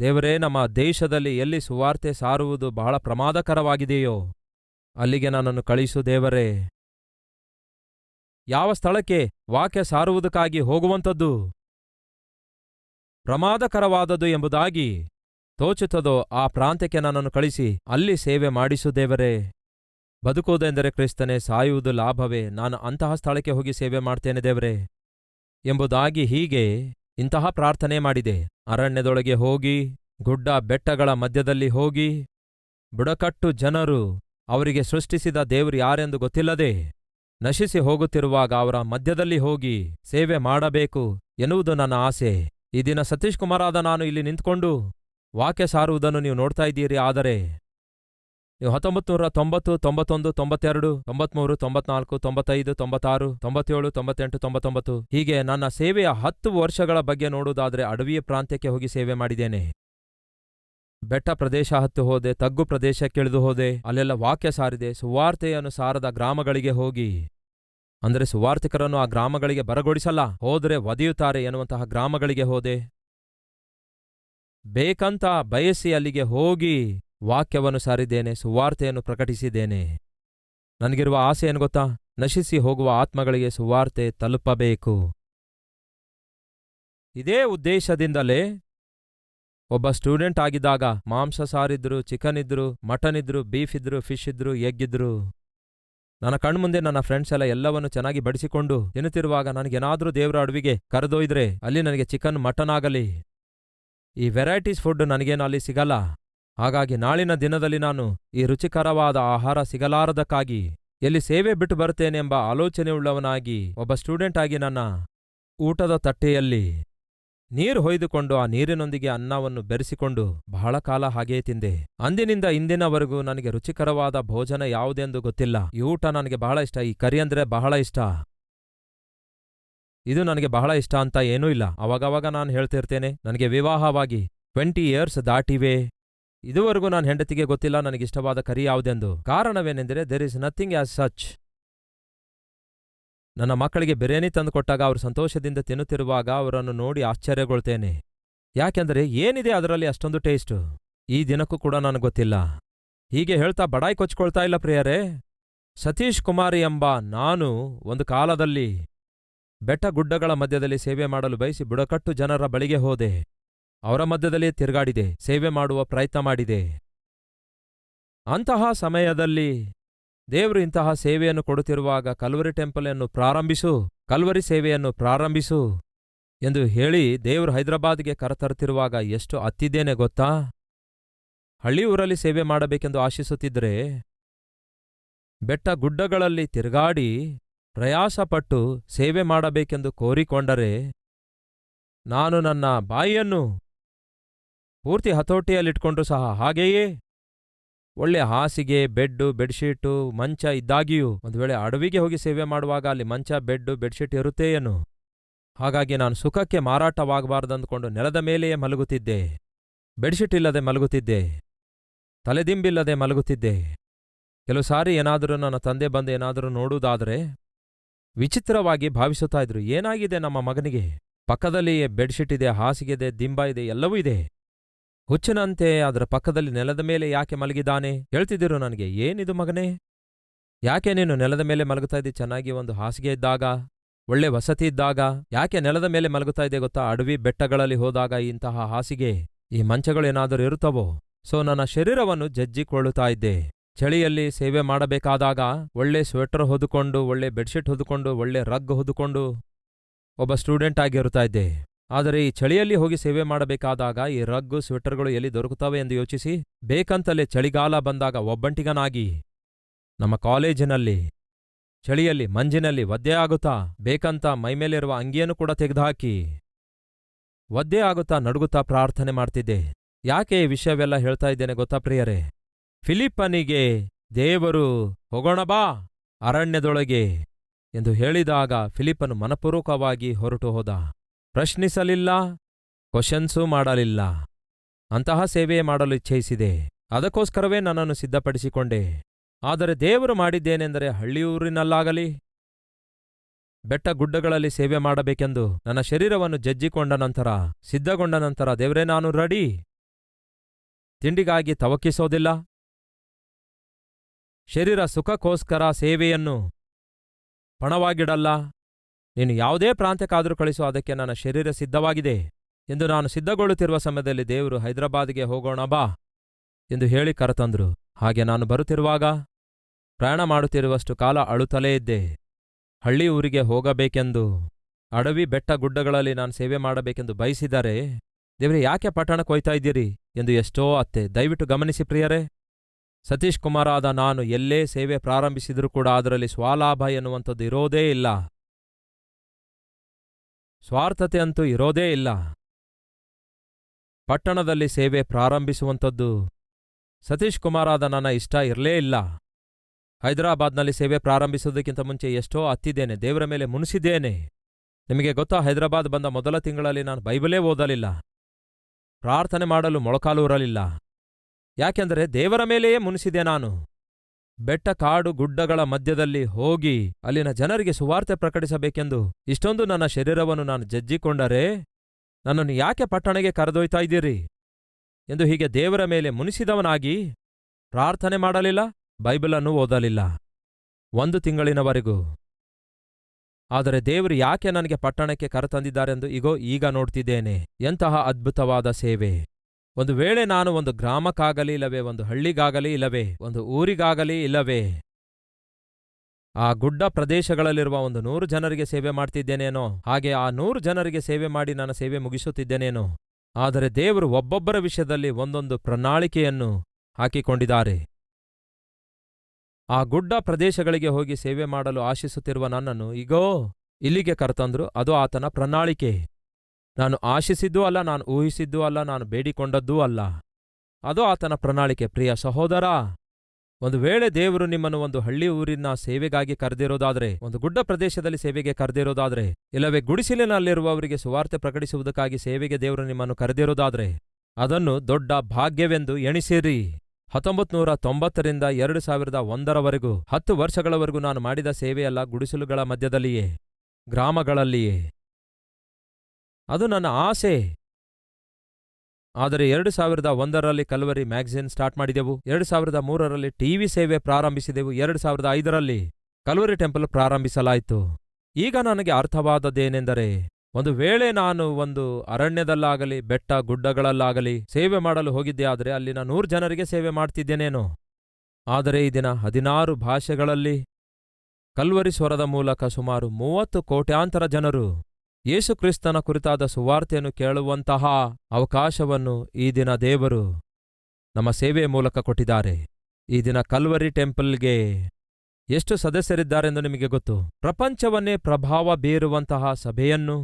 ದೇವರೇ, ನಮ್ಮ ದೇಶದಲ್ಲಿ ಎಲ್ಲಿ ಸುವಾರ್ತೆ ಸಾರುವುದು ಬಹಳ ಪ್ರಮಾದಕರವಾಗಿದೆಯೋ, ಅಲ್ಲಿಗೆ ನನ್ನನ್ನು ಕಳಿಸು ದೇವರೇ. ಯಾವ ಸ್ಥಳಕ್ಕೆ ವಾಕ್ಯ ಸಾರುವುದಕ್ಕಾಗಿ ಹೋಗುವಂಥದ್ದು? ಪ್ರಮಾದಕರವಾದದ್ದು ಎಂಬುದಾಗಿ ತೋಚುತ್ತದೋ ಆ ಪ್ರಾಂತ್ಯಕ್ಕೆ ನನ್ನನ್ನು ಕಳಿಸಿ ಅಲ್ಲಿ ಸೇವೆ ಮಾಡಿಸು ದೇವರೇ. ಬದುಕುವುದೆಂದರೆ ಕ್ರಿಸ್ತನೇ, ಸಾಯುವುದು ಲಾಭವೇ. ನಾನು ಅಂತಹ ಸ್ಥಳಕ್ಕೆ ಹೋಗಿ ಸೇವೆ ಮಾಡ್ತೇನೆ ದೇವರೇ. ಎಂಬುದಾಗಿ ಹೀಗೆ ಇಂತಹ ಪ್ರಾರ್ಥನೆ ಮಾಡಿದೆ. ಅರಣ್ಯದೊಳಗೆ ಹೋಗಿ, ಗುಡ್ಡ ಬೆಟ್ಟಗಳ ಮಧ್ಯದಲ್ಲಿ ಹೋಗಿ, ಬುಡಕಟ್ಟು ಜನರು ಅವರಿಗೆ ಸೃಷ್ಟಿಸಿದ ದೇವರು ಯಾರೆಂದು ಗೊತ್ತಿಲ್ಲದೆ ನಶಿಸಿ ಹೋಗುತ್ತಿರುವಾಗ ಅವರ ಮಧ್ಯದಲ್ಲಿ ಹೋಗಿ ಸೇವೆ ಮಾಡಬೇಕು ಎನ್ನುವುದು ನನ್ನ ಆಸೆ. ಈ ದಿನ ಸತೀಶ್ ಕುಮಾರಾದ ನಾನು ಇಲ್ಲಿ ನಿಂತ್ಕೊಂಡು ವಾಕ್ಯ ಸಾರುವುದನ್ನು ನೀವು ನೋಡ್ತಾ ಇದ್ದೀರಿ. ಆದರೆ ನೀವು ಹತ್ತೊಂಬತ್ತು ನೂರ ತೊಂಬತ್ತು, ತೊಂಬತ್ತೊಂದು, ತೊಂಬತ್ತೆರಡು, ತೊಂಬತ್ಮೂರು, ತೊಂಬತ್ನಾಲ್ಕು, ತೊಂಬತ್ತೈದು, ತೊಂಬತ್ತಾರು, ತೊಂಬತ್ತೇಳು, ತೊಂಬತ್ತೆಂಟು, ತೊಂಬತ್ತೊಂಬತ್ತು. ಹೀಗೆ ನನ್ನ ಸೇವೆಯ ಹತ್ತು ವರ್ಷಗಳ ಬಗ್ಗೆ ನೋಡುವುದಾದರೆ ಅಡವಿಯ ಪ್ರಾಂತ್ಯಕ್ಕೆ ಹೋಗಿ ಸೇವೆ ಮಾಡಿದ್ದೇನೆ. ಬೆಟ್ಟ ಪ್ರದೇಶ ಹತ್ತು ಹೋದೆ, ತಗ್ಗು ಪ್ರದೇಶಕ್ಕಿಳಿದು ಹೋದೆ, ಅಲ್ಲೆಲ್ಲ ವಾಕ್ಯ ಸಾರಿದೆ, ಸುವಾರ್ತೆಯನ್ನು ಸಾರದ ಗ್ರಾಮಗಳಿಗೆ ಹೋಗಿ. ಅಂದರೆ ಸುವಾರ್ಥಿಕರನ್ನು ಆ ಗ್ರಾಮಗಳಿಗೆ ಬರಗೊಡಿಸಲ್ಲ, ಹೋದರೆ ಒದೆಯುತ್ತಾರೆ ಎನ್ನುವಂತಹ ಗ್ರಾಮಗಳಿಗೆ ಹೋದೆ. ಬೇಕಂತ ಬಯಸಿ ಅಲ್ಲಿಗೆ ಹೋಗಿ. ವಾಕ್ಯವನ್ನು ಸಾರಿದ್ದೇನೆ, ಸುವಾರ್ತೆಯನ್ನು ಪ್ರಕಟಿಸಿದ್ದೇನೆ. ನನಗಿರುವ ಆಸೆ ಏನು ಗೊತ್ತಾ? ನಶಿಸಿ ಹೋಗುವ ಆತ್ಮಗಳಿಗೆ ಸುವಾರ್ತೆ ತಲುಪಬೇಕು. ಇದೇ ಉದ್ದೇಶದಿಂದಲೇ ಒಬ್ಬ ಸ್ಟೂಡೆಂಟ್ ಆಗಿದ್ದಾಗ ಮಾಂಸ ಸಾರಿದ್ರು, ಚಿಕನ್ ಇದ್ರು, ಮಟನ್ ಇದ್ರು, ಬೀಫ್ ಇದ್ರು, ಫಿಶ್ ಇದ್ರು, ಎಗ್ ಇದ್ರು. ನನ್ನ ಕಣ್ಮುಂದೆ ನನ್ನ ಫ್ರೆಂಡ್ಸ್ ಎಲ್ಲ ಎಲ್ಲವನ್ನು ಚೆನ್ನಾಗಿ ಬಡಿಸಿಕೊಂಡು ತಿನ್ನುತ್ತಿರುವಾಗ ನನಗೇನಾದ್ರೂ ದೇವರ ಅಡವಿಗೆ ಕರೆದೊಯ್ದ್ರೆ ಅಲ್ಲಿ ನನಗೆ ಚಿಕನ್, ಮಟನ್ ಆಗಲಿ. ಈ ವೆರೈಟೀಸ್ ಫುಡ್ ನನಗೇನು ಅಲ್ಲಿ ಸಿಗಲ್ಲ. ಹಾಗಾಗಿ ನಾಳಿನ ದಿನದಲ್ಲಿ ನಾನು ಈ ರುಚಿಕರವಾದ ಆಹಾರ ಸಿಗಲಾರದಕ್ಕಾಗಿ ಎಲ್ಲಿ ಸೇವೆ ಬಿಟ್ಟು ಬರ್ತೇನೆಂಬ ಆಲೋಚನೆಯುಳ್ಳವನಾಗಿ ಒಬ್ಬ ಸ್ಟೂಡೆಂಟ್ ಆಗಿ ನನ್ನ ಊಟದ ತಟ್ಟೆಯಲ್ಲಿ ನೀರು ಹೊಯ್ದುಕೊಂಡು ಆ ನೀರಿನೊಂದಿಗೆ ಅನ್ನವನ್ನು ಬೆರೆಸಿಕೊಂಡು ಬಹಳ ಕಾಲ ಹಾಗೇ ತಿಂದೆ. ಅಂದಿನಿಂದ ಇಂದಿನವರೆಗೂ ನನಗೆ ರುಚಿಕರವಾದ ಭೋಜನ ಯಾವುದೆಂದು ಗೊತ್ತಿಲ್ಲ. ಈ ಊಟ ನನಗೆ ಬಹಳ ಇಷ್ಟ. ಈ ಕರಿ ಅಂದ್ರೆ ಬಹಳ ಇಷ್ಟ. ಇದು ನನಗೆ ಬಹಳ ಇಷ್ಟ ಅಂತ ಏನೂ ಇಲ್ಲ. ಅವಾಗವಾಗ ನಾನು ಹೇಳ್ತಿರ್ತೇನೆ, ನನಗೆ ವಿವಾಹವಾಗಿ ಟ್ವೆಂಟಿ ಇಯರ್ಸ್ ದಾಟಿವೆ. ಇದುವರೆಗೂ ನಾನು ಹೆಂಡತಿಗೆ ಗೊತ್ತಿಲ್ಲ ನನಗಿಷ್ಟವಾದ ಕರಿ ಯಾವುದೆಂದು. ಕಾರಣವೇನೆಂದರೆ there is nothing as such ನನ್ನ ಮಕ್ಕಳಿಗೆ ಬಿರಿಯಾನಿ ತಂದುಕೊಟ್ಟಾಗ ಅವರು ಸಂತೋಷದಿಂದ ತಿನ್ನುತ್ತಿರುವಾಗ ಅವರನ್ನು ನೋಡಿ ಆಶ್ಚರ್ಯಗೊಳ್ತೇನೆ. ಯಾಕೆಂದರೆ, ಏನಿದೆ ಅದರಲ್ಲಿ ಅಷ್ಟೊಂದು ಟೇಸ್ಟು ಈ ದಿನಕ್ಕೂ ಕೂಡ ನನಗೆ ಗೊತ್ತಿಲ್ಲ. ಹೀಗೆ ಹೇಳ್ತಾ ಬಡಾಯಿ ಕೊಚ್ಕೊಳ್ತಾ ಇಲ್ಲ ಪ್ರಿಯರೇ. ಸತೀಶ್ ಕುಮಾರಿ ಎಂಬ ನಾನು ಒಂದು ಕಾಲದಲ್ಲಿ ಬೆಟ್ಟ ಗುಡ್ಡಗಳ ಮಧ್ಯದಲ್ಲಿ ಸೇವೆ ಮಾಡಲು ಬಯಸಿ ಬುಡಕಟ್ಟು ಜನರ ಬಳಿಗೆ ಹೋದೆ. ಅವರ ಮಧ್ಯದಲ್ಲಿ ತಿರುಗಾಡಿದೆ, ಸೇವೆ ಮಾಡುವ ಪ್ರಯತ್ನ ಮಾಡಿದೆ. ಅಂತಹ ಸಮಯದಲ್ಲಿ ದೇವರು ಇಂತಹ ಸೇವೆಯನ್ನು ಕೊಡುತ್ತಿರುವಾಗ ಕಲ್ವರಿ ಟೆಂಪಲ್ ಅನ್ನು ಪ್ರಾರಂಭಿಸು, ಕಲ್ವರಿ ಸೇವೆಯನ್ನು ಪ್ರಾರಂಭಿಸು ಎಂದು ಹೇಳಿ ದೇವರು ಹೈದರಾಬಾದ್ಗೆ ಕರೆತರುತ್ತಿರುವಾಗ ಎಷ್ಟು ಅತ್ತಿದ್ದೇನೆ ಗೊತ್ತಾ? ಹಳ್ಳಿ ಊರಲ್ಲಿ ಸೇವೆ ಮಾಡಬೇಕೆಂದು ಆಶಿಸುತ್ತಿದ್ದರೆ ಬೆಟ್ಟ ಗುಡ್ಡಗಳಲ್ಲಿ ತಿರುಗಾಡಿ ಪ್ರಯಾಸಪಟ್ಟು ಸೇವೆ ಮಾಡಬೇಕೆಂದು ಕೋರಿಕೊಂಡರೆ ನಾನು ನನ್ನ ಬಾಯಿಯನ್ನು ಪೂರ್ತಿ ಹತೋಟಿಯಲ್ಲಿಟ್ಕೊಂಡು ಸಹ ಹಾಗೆಯೇ? ಒಳ್ಳೆ ಹಾಸಿಗೆ, ಬೆಡ್ಡು, ಬೆಡ್ಶೀಟು, ಮಂಚ ಇದ್ದಾಗಿಯೂ ಒಂದು ವೇಳೆ ಅಡವಿಗೆ ಹೋಗಿ ಸೇವೆ ಮಾಡುವಾಗ ಅಲ್ಲಿ ಮಂಚ, ಬೆಡ್ಡು, ಬೆಡ್ಶೀಟ್ ಇರುತ್ತೇಯೇನು ಹಾಗಾಗಿ ನಾನು ಸುಖಕ್ಕೆ ಮಾರಾಟವಾಗಬಾರ್ದಂದುಕೊಂಡು ನೆಲದ ಮೇಲೆಯೇ ಮಲಗುತ್ತಿದ್ದೆ. ಬೆಡ್ಶೀಟ್ ಇಲ್ಲದೆ ಮಲಗುತ್ತಿದ್ದೆ. ತಲೆದಿಂಬಿಲ್ಲದೆ ಮಲಗುತ್ತಿದ್ದೆ. ಕೆಲವು ಸಾರಿ ಏನಾದರೂ ನನ್ನ ತಂದೆ ಬಂದು ಏನಾದರೂ ನೋಡುವುದಾದರೆ ವಿಚಿತ್ರವಾಗಿ ಭಾವಿಸುತ್ತಾ ಇದ್ರು, ಏನಾಗಿದೆ ನಮ್ಮ ಮಗನಿಗೆ? ಪಕ್ಕದಲ್ಲಿಯೇ ಬೆಡ್ಶೀಟ್ ಇದೆ, ಹಾಸಿಗೆ ಇದೆ, ದಿಂಬ ಇದೆ, ಎಲ್ಲವೂ ಇದೆ. ಹುಚ್ಚನಂತೆ ಅದರ ಪಕ್ಕದಲ್ಲಿ ನೆಲದ ಮೇಲೆ ಯಾಕೆ ಮಲಗಿದಾನೆ ಹೇಳ್ತಿದ್ದಿರು ನನಗೆ? ಏನಿದು ಮಗನೇ? ಯಾಕೆ ನೀನು ನೆಲದ ಮೇಲೆ ಮಲಗುತ್ತಾ ಇದ್ದಿ? ಚೆನ್ನಾಗಿ ಒಂದು ಹಾಸಿಗೆ ಇದ್ದಾಗ, ಒಳ್ಳೆ ವಸತಿ ಇದ್ದಾಗ, ಯಾಕೆ ನೆಲದ ಮೇಲೆ ಮಲಗುತ್ತಾ ಇದೆ ಗೊತ್ತಾ? ಅಡವಿ ಬೆಟ್ಟಗಳಲ್ಲಿ ಹೋದಾಗ ಇಂತಹ ಹಾಸಿಗೆ, ಈ ಮಂಚಗಳೇನಾದರೂ ಇರುತ್ತವೋ? ಸೊ, ನನ್ನ ಶರೀರವನ್ನು ಜಜ್ಜಿಕೊಳ್ಳುತ್ತಾ ಇದ್ದೆ. ಚಳಿಯಲ್ಲಿ ಸೇವೆ ಮಾಡಬೇಕಾದಾಗ, ಒಳ್ಳೆ ಸ್ವೆಟರ್ ಹೊದುಕೊಂಡು ಒಳ್ಳೆ ಬೆಡ್ಶೀಟ್ ಹೊದುಕೊಂಡು ಒಳ್ಳೆ ರಗ್ ಹೊದುಕೊಂಡು ಒಬ್ಬ ಸ್ಟೂಡೆಂಟ್ ಆಗಿರುತ್ತಾ ಇದ್ದೆ. ಆದರೆ ಈ ಚಳಿಯಲ್ಲಿ ಹೋಗಿ ಸೇವೆ ಮಾಡಬೇಕಾದಾಗ ಈ ರಗ್ಗು ಸ್ವೆಟರ್ಗಳು ಎಲ್ಲಿ ದೊರಕುತ್ತವೆ ಎಂದು ಯೋಚಿಸಿ ಬೇಕಂತಲೇ ಚಳಿಗಾಲ ಬಂದಾಗ ಒಬ್ಬಂಟಿಗನಾಗಿ ನಮ್ಮ ಕಾಲೇಜಿನಲ್ಲಿ, ಚಳಿಯಲ್ಲಿ ಮಂಜಿನಲ್ಲಿ ಒದ್ದೆ ಆಗುತ್ತಾ ಬೇಕಂತ ಮೈಮೇಲಿರುವ ಅಂಗಿಯನ್ನು ಕೂಡ ತೆಗೆದುಹಾಕಿ ಒದ್ದೆ ಆಗುತ್ತಾ ನಡುಗುತ್ತಾ ಪ್ರಾರ್ಥನೆ ಮಾಡ್ತಿದ್ದೆ. ಯಾಕೆ ಈ ವಿಷಯವೆಲ್ಲ ಹೇಳ್ತಾ ಇದ್ದೇನೆ ಗೊತ್ತಾ ಪ್ರಿಯರೇ? ಫಿಲಿಪ್ಪನಿಗೆ ದೇವರು ಹೋಗೋಣ ಬಾ ಅರಣ್ಯದೊಳಗೆ ಎಂದು ಹೇಳಿದಾಗ ಫಿಲಿಪ್ಪನು ಮನಪೂರ್ವಕವಾಗಿ ಹೊರಟು ಹೋದ. ಪ್ರಶ್ನಿಸಲಿಲ್ಲ ಕ್ವಶನ್ಸೂ ಮಾಡಲಿಲ್ಲ. ಅಂತಹ ಸೇವೆ ಮಾಡಲು ಇಚ್ಛಿಸಿದೆ. ಅದಕ್ಕೋಸ್ಕರವೇ ನನ್ನನ್ನು ಸಿದ್ಧಪಡಿಸಿಕೊಂಡೆ. ಆದರೆ ದೇವರು ಮಾಡಿದ್ದೇನೆಂದರೆ ಹಳ್ಳಿಯೂರಿನಲ್ಲಾಗಲಿ, ಬೆಟ್ಟ ಗುಡ್ಡಗಳಲ್ಲಿ ಸೇವೆ ಮಾಡಬೇಕೆಂದು ನನ್ನ ಶರೀರವನ್ನು ಜಜ್ಜಿಕೊಂಡ ನಂತರ, ಸಿದ್ಧಗೊಂಡ ನಂತರ ದೇವರೇ, ನಾನು ರೆಡಿ. ತಿಂಡಿಗಾಗಿ ತವಕಿಸೋದಿಲ್ಲ. ಶರೀರ ಸುಖಕ್ಕೋಸ್ಕರ ಸೇವೆಯನ್ನು ಪಣವಾಗಿಡಲ್ಲ. ನೀನು ಯಾವುದೇ ಪ್ರಾಂತ್ಯಕ್ಕಾದರೂ ಕಳಿಸು, ಅದಕ್ಕೆ ನನ್ನ ಶರೀರ ಸಿದ್ಧವಾಗಿದೆ ಎಂದು ನಾನು ಸಿದ್ಧಗೊಳ್ಳುತ್ತಿರುವ ಸಮಯದಲ್ಲಿ ದೇವರು ಹೈದರಾಬಾದ್ಗೆ ಹೋಗೋಣ ಬಾ ಎಂದು ಹೇಳಿ ಕರತಂದ್ರು. ಹಾಗೆ ನಾನು ಬರುತ್ತಿರುವಾಗ ಪ್ರಯಾಣ ಮಾಡುತ್ತಿರುವಷ್ಟು ಕಾಲ ಅಳುತ್ತಲೇ ಇದ್ದೆ. ಹಳ್ಳಿ ಊರಿಗೆ ಹೋಗಬೇಕೆಂದು, ಅಡವಿ ಬೆಟ್ಟ ಗುಡ್ಡಗಳಲ್ಲಿ ನಾನು ಸೇವೆ ಮಾಡಬೇಕೆಂದು ಬಯಸಿದರೆ, ದೇವರೇ, ಯಾಕೆ ಪಟ್ಟಣ ಕೊಯ್ತಾ ಇದ್ದೀರಿ ಎಂದು ಎಷ್ಟೋ ಅತ್ತೆ. ದಯವಿಟ್ಟು ಗಮನಿಸಿ ಪ್ರಿಯರೇ, ಸತೀಶ್ ಕುಮಾರಾದ ನಾನು ಎಲ್ಲೇ ಸೇವೆ ಪ್ರಾರಂಭಿಸಿದರೂ ಕೂಡ ಅದರಲ್ಲಿ ಸ್ವಾಲಾಭ ಎನ್ನುವಂಥದ್ದು ಇರೋದೇ ಇಲ್ಲ. ಸ್ವಾರ್ಥತೆ ಅಂತೂ ಇರೋದೇ ಇಲ್ಲ. ಪಟ್ಟಣದಲ್ಲಿ ಸೇವೆ ಪ್ರಾರಂಭಿಸುವಂಥದ್ದು ಸತೀಶ್ ಕುಮಾರಾದ ನನ್ನ ಇಷ್ಟ ಇರಲೇ ಇಲ್ಲ. ಹೈದರಾಬಾದ್ನಲ್ಲಿ ಸೇವೆ ಪ್ರಾರಂಭಿಸೋದಕ್ಕಿಂತ ಮುಂಚೆ ಎಷ್ಟೋ ಹತ್ತಿದ್ದೇನೆ, ದೇವರ ಮೇಲೆ ಮುನಿಸಿದ್ದೇನೆ. ನಿಮಗೆ ಗೊತ್ತಾ, ಹೈದರಾಬಾದ್ ಬಂದ ಮೊದಲ ತಿಂಗಳಲ್ಲಿ ನಾನು ಬೈಬಲೇ ಓದಲಿಲ್ಲ. ಪ್ರಾರ್ಥನೆ ಮಾಡಲು ಮೊಳಕಾಲೂರಲಿಲ್ಲ. ಯಾಕೆಂದರೆ ದೇವರ ಮೇಲೆಯೇ ಮುನಿಸಿದೆ ನಾನು. ಬೆಟ್ಟ ಕಾಡು ಗುಡ್ಡಗಳ ಮಧ್ಯದಲ್ಲಿ ಹೋಗಿ ಅಲ್ಲಿನ ಜನರಿಗೆ ಸುವಾರ್ತೆ ಪ್ರಕಟಿಸಬೇಕೆಂದು ಇಷ್ಟೊಂದು ನನ್ನ ಶರೀರವನ್ನು ನಾನು ಜಜ್ಜಿಕೊಂಡರೆ ನನ್ನನ್ನು ಯಾಕೆ ಪಟ್ಟಣಗೆ ಕರೆದೊಯ್ತಾ ಇದ್ದೀರಿ? ಎಂದು ಹೀಗೆ ದೇವರ ಮೇಲೆ ಮುನಿಸಿದವನಾಗಿ ಪ್ರಾರ್ಥನೆ ಮಾಡಲಿಲ್ಲ, ಬೈಬಲನ್ನು ಓದಲಿಲ್ಲ. ಒಂದು ತಿಂಗಳಿನವರೆಗೂ. ಆದರೆ ದೇವರು ಯಾಕೆ ನನಗೆ ಪಟ್ಟಣಕ್ಕೆ ಕರೆತಂದಿದ್ದಾರೆಂದು ಈಗೋ ಈಗ ನೋಡ್ತಿದ್ದೇನೆ. ಎಂತಹ ಅದ್ಭುತವಾದ ಸೇವೆ. ಒಂದು ವೇಳೆ ನಾನು ಒಂದು ಗ್ರಾಮಕ್ಕಾಗಲಿ ಇಲ್ಲವೇ, ಒಂದು ಹಳ್ಳಿಗಾಗಲಿ ಇಲ್ಲವೇ, ಒಂದು ಊರಿಗಾಗಲಿ ಇಲ್ಲವೇ, ಆ ಗುಡ್ಡ ಪ್ರದೇಶಗಳಲ್ಲಿರುವ ಒಂದು ನೂರು ಜನರಿಗೆ ಸೇವೆ ಮಾಡ್ತಿದ್ದೇನೇನೋ, ಹಾಗೆ ಆ ನೂರು ಜನರಿಗೆ ಸೇವೆ ಮಾಡಿ ನನ್ನ ಸೇವೆ ಮುಗಿಸುತ್ತಿದ್ದೇನೇನೋ, ಆದರೆ ದೇವರು ಒಬ್ಬೊಬ್ಬರ ವಿಷಯದಲ್ಲಿ ಒಂದೊಂದು ಪ್ರಣಾಳಿಕೆಯನ್ನು ಹಾಕಿಕೊಂಡಿದ್ದಾರೆ. ಆ ಗುಡ್ಡ ಪ್ರದೇಶಗಳಿಗೆ ಹೋಗಿ ಸೇವೆ ಮಾಡಲು ಆಶಿಸುತ್ತಿರುವ ನನ್ನನ್ನು ಈಗೋ ಇಲ್ಲಿಗೆ ಕರೆತಂದ್ರು, ಅದು ಆತನ ಪ್ರಣಾಳಿಕೆ. ನಾನು ಆಶಿಸಿದ್ದೂ ಅಲ್ಲ, ನಾನು ಊಹಿಸಿದ್ದೂ ಅಲ್ಲ, ನಾನು ಬೇಡಿಕೊಂಡದ್ದೂ ಅಲ್ಲ. ಅದು ಆತನ ಪ್ರಣಾಳಿಕೆ. ಪ್ರಿಯ ಸಹೋದರ, ಒಂದು ವೇಳೆ ದೇವರು ನಿಮ್ಮನ್ನು ಒಂದು ಹಳ್ಳಿ ಊರಿನ ಸೇವೆಗಾಗಿ ಕರೆದಿರೋದಾದ್ರೆ, ಒಂದು ಗುಡ್ಡ ಪ್ರದೇಶದಲ್ಲಿ ಸೇವೆಗೆ ಕರೆದಿರೋದಾದ್ರೆ, ಇಲ್ಲವೇ ಗುಡಿಸಿಲಿನಲ್ಲಿರುವವರಿಗೆ ಸುವಾರ್ತೆ ಪ್ರಕಟಿಸುವುದಕ್ಕಾಗಿ ಸೇವೆಗೆ ದೇವರು ನಿಮ್ಮನ್ನು ಕರೆದಿರೋದಾದ್ರೆ, ಅದನ್ನು ದೊಡ್ಡ ಭಾಗ್ಯವೆಂದು ಎಣಿಸಿರಿ. ಹತ್ತೊಂಬತ್ ನೂರ ತೊಂಬತ್ತರಿಂದ ಎರಡು ಸಾವಿರದ ಒಂದರವರೆಗೂ, ಹತ್ತು ವರ್ಷಗಳವರೆಗೂ ನಾನು ಮಾಡಿದ ಸೇವೆಯಲ್ಲ ಗುಡಿಸಲುಗಳ ಮಧ್ಯದಲ್ಲಿಯೇ, ಗ್ರಾಮಗಳಲ್ಲಿಯೇ. ಅದು ನನ್ನ ಆಸೆ. ಆದರೆ ಎರಡು ಸಾವಿರದ ಒಂದರಲ್ಲಿ ಕಲ್ವರಿ ಮ್ಯಾಗಝಿನ್ ಸ್ಟಾರ್ಟ್ ಮಾಡಿದೆವು. ಎರಡು ಸಾವಿರದ ಮೂರರಲ್ಲಿ ಟಿವಿ ಸೇವೆ ಪ್ರಾರಂಭಿಸಿದೆವು. ಎರಡು ಸಾವಿರದ ಐದರಲ್ಲಿ ಕಲ್ವರಿ ಟೆಂಪಲ್ ಪ್ರಾರಂಭಿಸಲಾಯಿತು. ಈಗ ನನಗೆ ಅರ್ಥವಾದದ್ದೇನೆಂದರೆ, ಒಂದು ವೇಳೆ ನಾನು ಒಂದು ಅರಣ್ಯದಲ್ಲಾಗಲಿ, ಬೆಟ್ಟ ಗುಡ್ಡಗಳಲ್ಲಾಗಲಿ ಸೇವೆ ಮಾಡಲು ಹೋಗಿದ್ದೆ ಆದರೆ ಅಲ್ಲಿನ ನೂರು ಜನರಿಗೆ ಸೇವೆ ಮಾಡ್ತಿದ್ದೇನೇನೋ? ಆದರೆ ಈ ದಿನ ಹದಿನಾರು ಭಾಷೆಗಳಲ್ಲಿ ಕಲ್ವರಿ ಸ್ವರದ ಮೂಲಕ ಸುಮಾರು ಮೂವತ್ತು ಕೋಟ್ಯಾಂತರ ಜನರು ಯೇಸುಕ್ರಿಸ್ತನ ಕುರಿತಾದ ಸುವಾರ್ತೆಯನ್ನು ಕೇಳುವಂತಹ ಅವಕಾಶವನ್ನು ಈ ದಿನ ದೇವರು ನಮ್ಮ ಸೇವೆಯ ಮೂಲಕ ಕೊಟ್ಟಿದ್ದಾರೆ. ಈ ದಿನ ಕಲ್ವರಿ ಟೆಂಪಲ್ಗೆ ಎಷ್ಟು ಸದಸ್ಯರಿದ್ದಾರೆಂದು ನಿಮಗೆ ಗೊತ್ತು? ಪ್ರಪಂಚವನ್ನೇ ಪ್ರಭಾವ ಬೀರುವಂತಹ ಸಭೆಯನ್ನು,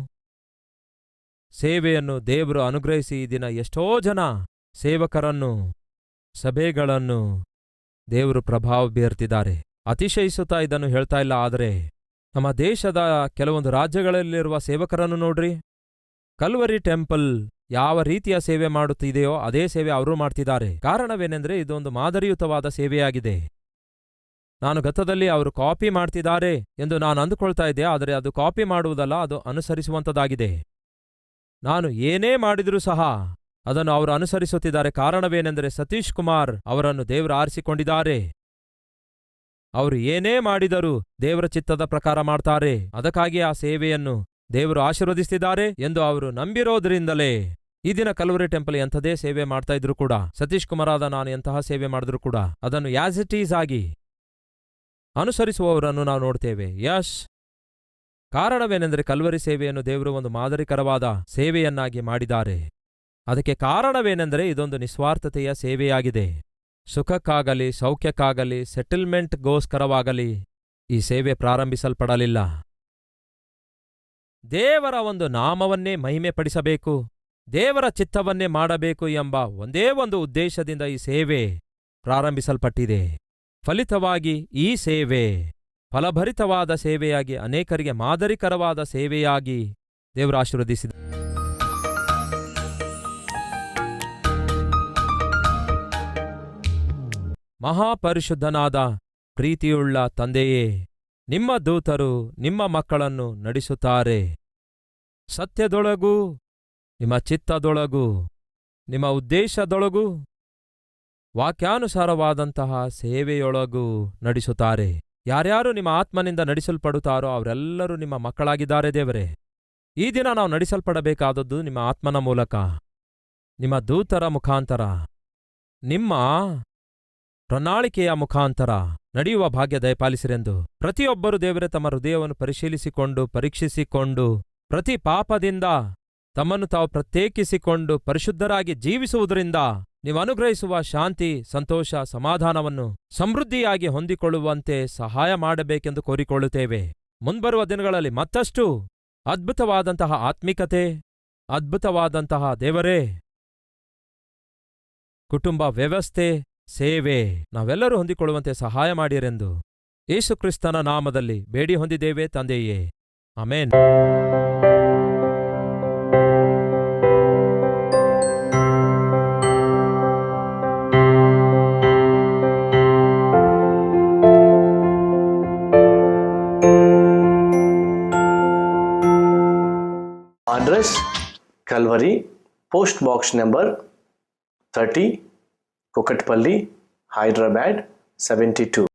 ಸೇವೆಯನ್ನು ದೇವರು ಅನುಗ್ರಹಿಸಿ ಈ ದಿನ ಎಷ್ಟೋ ಜನ ಸೇವಕರನ್ನು, ಸಭೆಗಳನ್ನು ದೇವರು ಪ್ರಭಾವ ಬೀರ್ತಿದ್ದಾರೆ. ಅತಿಶಯಿಸುತ್ತಾ ಇದನ್ನು ಹೇಳ್ತಾ ಇಲ್ಲ, ಆದರೆ ನಮ್ಮ ದೇಶದ ಕೆಲವೊಂದು ರಾಜ್ಯಗಳಲ್ಲಿರುವ ಸೇವಕರನ್ನು ನೋಡ್ರಿ. ಕಲ್ವರಿ ಟೆಂಪಲ್ ಯಾವ ರೀತಿಯ ಸೇವೆ ಮಾಡುತ್ತಿದೆಯೋ ಅದೇ ಸೇವೆ ಅವರು ಮಾಡ್ತಿದ್ದಾರೆ. ಕಾರಣವೇನೆಂದರೆ ಇದೊಂದು ಮಾದರಿಯುತವಾದ ಸೇವೆಯಾಗಿದೆ. ನಾನು ಗತದಲ್ಲಿ ಅವರು ಕಾಪಿ ಮಾಡ್ತಿದ್ದಾರೆ ಎಂದು ನಾನು ಅಂದುಕೊಳ್ತಾ ಇದ್ದೆ, ಆದರೆ ಅದು ಕಾಪಿ ಮಾಡುವುದಲ್ಲ, ಅದು ಅನುಸರಿಸುವಂತದಾಗಿದೆ ನಾನು ಏನೇ ಮಾಡಿದರೂ ಸಹ ಅದನ್ನು ಅವರು ಅನುಸರಿಸುತ್ತಿದ್ದಾರೆ. ಕಾರಣವೇನೆಂದರೆ ಸತೀಶ್ ಕುಮಾರ್ ಅವರನ್ನು ದೇವರು ಆರಿಸಿಕೊಂಡಿದ್ದಾರೆ. ಅವರು ಏನೇ ಮಾಡಿದರೂ ದೇವರ ಚಿತ್ತದ ಪ್ರಕಾರ ಮಾಡ್ತಾರೆ. ಅದಕ್ಕಾಗಿ ಆ ಸೇವೆಯನ್ನು ದೇವರು ಆಶೀರ್ವದಿಸ್ತಿದ್ದಾರೆ ಎಂದು ಅವರು ನಂಬಿರೋದ್ರಿಂದಲೇ. ಈ ದಿನ ಕಲ್ವರಿ ಟೆಂಪಲ್ ಎಂಥದೇ ಸೇವೆ ಮಾಡ್ತಾ ಇದ್ರು ಕೂಡ, ಸತೀಶ್ ಕುಮಾರ್ ನಾನು ಎಂತಹ ಸೇವೆ ಮಾಡಿದ್ರು ಕೂಡ, ಅದನ್ನು ಯಾಸ್ ಇಟ್ ಈಸ್ ಆಗಿ ಅನುಸರಿಸುವವರನ್ನು ನಾವು ನೋಡ್ತೇವೆ. ಯಶ್ ಕಾರಣವೇನೆಂದರೆ ಕಲ್ವರಿ ಸೇವೆಯನ್ನು ದೇವರು ಒಂದು ಮಾದರಿಕರವಾದ ಸೇವೆಯನ್ನಾಗಿ ಮಾಡಿದ್ದಾರೆ. ಅದಕ್ಕೆ ಕಾರಣವೇನೆಂದರೆ ಇದೊಂದು ನಿಸ್ವಾರ್ಥತೆಯ ಸೇವೆಯಾಗಿದೆ. ಸುಖಕ್ಕಾಗಲಿ, ಸೌಖ್ಯಕ್ಕಾಗಲಿ, ಸೆಟಲ್ಮೆಂಟ್ಗೋಸ್ಕರವಾಗಲಿ ಈ ಸೇವೆ ಪ್ರಾರಂಭಿಸಲ್ಪಡಲಿಲ್ಲ. ದೇವರ ಒಂದು ನಾಮವನ್ನೇ ಮಹಿಮೆಪಡಿಸಬೇಕು, ದೇವರ ಚಿತ್ತವನ್ನೇ ಮಾಡಬೇಕು ಎಂಬ ಒಂದೇ ಒಂದು ಉದ್ದೇಶದಿಂದ ಈ ಸೇವೆ ಪ್ರಾರಂಭಿಸಲ್ಪಟ್ಟಿದೆ. ಫಲಿತವಾಗಿ ಈ ಸೇವೆ ಫಲಭರಿತವಾದ ಸೇವೆಯಾಗಿ, ಅನೇಕರಿಗೆ ಮಾದರಿಕರವಾದ ಸೇವೆಯಾಗಿ ದೇವರು ಮಹಾಪರಿಶುದ್ಧನಾದ ಪ್ರೀತಿಯುಳ್ಳ ತಂದೆಯೇ, ನಿಮ್ಮ ದೂತರು ನಿಮ್ಮ ಮಕ್ಕಳನ್ನು ನಡೆಸುತ್ತಾರೆ. ಸತ್ಯದೊಳಗೂ, ನಿಮ್ಮ ಚಿತ್ತದೊಳಗೂ, ನಿಮ್ಮ ಉದ್ದೇಶದೊಳಗೂ, ವಾಕ್ಯಾನುಸಾರವಾದಂತಹ ಸೇವೆಯೊಳಗೂ ನಡೆಸುತ್ತಾರೆ. ಯಾರ್ಯಾರು ನಿಮ್ಮ ಆತ್ಮನಿಂದ ನಡೆಸಲ್ಪಡುತ್ತಾರೋ ಅವರೆಲ್ಲರೂ ನಿಮ್ಮ ಮಕ್ಕಳಾಗಿದ್ದಾರೆ ದೇವರೇ. ಈ ದಿನ ನಾವು ನಡೆಸಲ್ಪಡಬೇಕಾದದ್ದು ನಿಮ್ಮ ಆತ್ಮನ ಮೂಲಕ. ನಿಮ್ಮ ದೂತರ ಮುಖಾಂತರ. ನಿಮ್ಮ ಪ್ರಣಾಳಿಕೆಯ ಮುಖಾಂತರ ನಡೆಯುವ ಭಾಗ್ಯ ದಯಪಾಲಿಸಿರೆಂದು ಪ್ರತಿಯೊಬ್ಬರು ದೇವರೇ ತಮ್ಮ ಹೃದಯವನ್ನು ಪರಿಶೀಲಿಸಿಕೊಂಡು, ಪರೀಕ್ಷಿಸಿಕೊಂಡು, ಪ್ರತಿ ಪಾಪದಿಂದ ತಮ್ಮನ್ನು ತಾವು ಪ್ರತ್ಯೇಕಿಸಿಕೊಂಡು ಪರಿಶುದ್ಧರಾಗಿ ಜೀವಿಸುವುದರಿಂದ ನೀವು ಅನುಗ್ರಹಿಸುವ ಶಾಂತಿ, ಸಂತೋಷ, ಸಮಾಧಾನವನ್ನು ಸಮೃದ್ಧಿಯಾಗಿ ಹೊಂದಿಕೊಳ್ಳುವಂತೆ ಸಹಾಯ ಮಾಡಬೇಕೆಂದು ಕೋರಿಕೊಳ್ಳುತ್ತೇವೆ. ಮುಂಬರುವ ದಿನಗಳಲ್ಲಿ ಮತ್ತಷ್ಟು ಅದ್ಭುತವಾದಂತಹ ಆತ್ಮಿಕತೆ, ಅದ್ಭುತವಾದಂತಹ ದೇವರೇ, ಕುಟುಂಬ ವ್ಯವಸ್ಥೆ ಸೇವೆ. ನಾವೆಲ್ಲರೂ ಹೊಂದಿಕೊಳ್ಳುವಂತೆ ಸಹಾಯ ಮಾಡಿರೆಂದು. ಯೇಸುಕ್ರಿಸ್ತನ ನಾಮದಲ್ಲಿ ಬೇಡಿ ಹೊಂದಿದ್ದೇವೆ ತಂದೆಯೇ. Amen address Calvary post box number 30, Kokatpalli, Hyderabad 72.